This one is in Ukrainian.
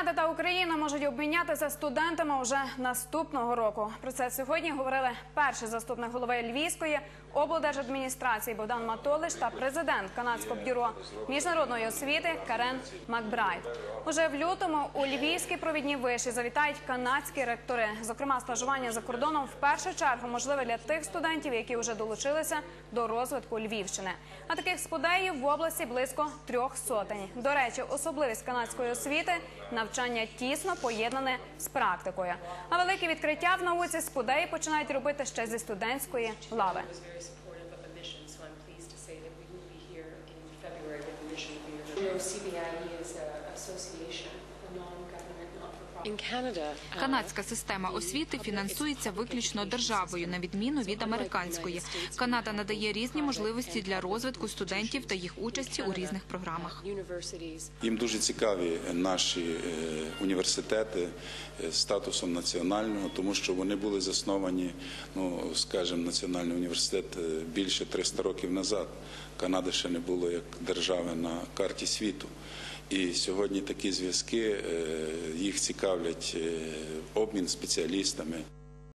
Канада та Україна можуть обмінятися студентами вже наступного року. Про це сьогодні говорили перший заступник голови Львівської облдержадміністрації Богдан Матолиш та президент канадського бюро міжнародної освіти Карен Макбрайт. Уже в лютому у львівські провідні виші завітають канадські ректори. Зокрема, стажування за кордоном в першу чергу можливе для тих студентів, які вже долучилися до розвитку Львівщини. А таких сподеїв в області близько трьох сотень. До речі, особливість канадської освіти навчання тісно поєднане з практикою. А велике відкриття в науці сподеї починають робити ще зі студентської лави. CBIE is an association, uh, Канадська система освіти фінансується виключно державою, на відміну від американської. Канада надає різні можливості для розвитку студентів та їх участі у різних програмах. Їм дуже цікаві наші е, університети е, статусом національного, тому що вони були засновані, ну скажімо, національний університет е, більше 300 років назад. Канада ще не було як держави на карті світу. І сьогодні такі зв'язки е, їх цікавлять е, обмін спеціалістами.